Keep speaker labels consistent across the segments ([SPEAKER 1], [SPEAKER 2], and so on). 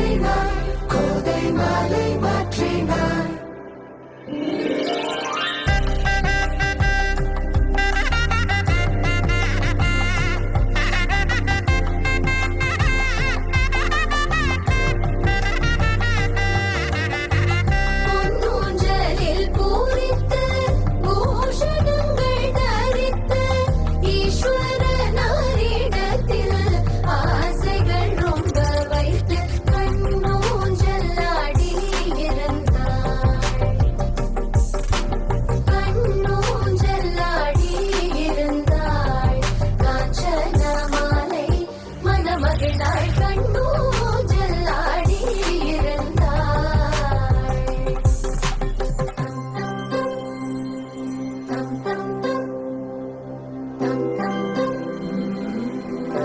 [SPEAKER 1] மாற்றினார் கோதை மாலை மாற்றி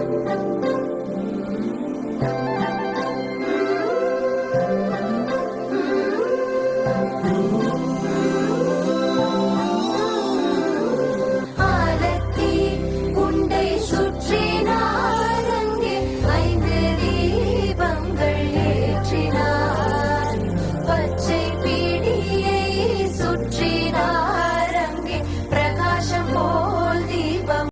[SPEAKER 1] Música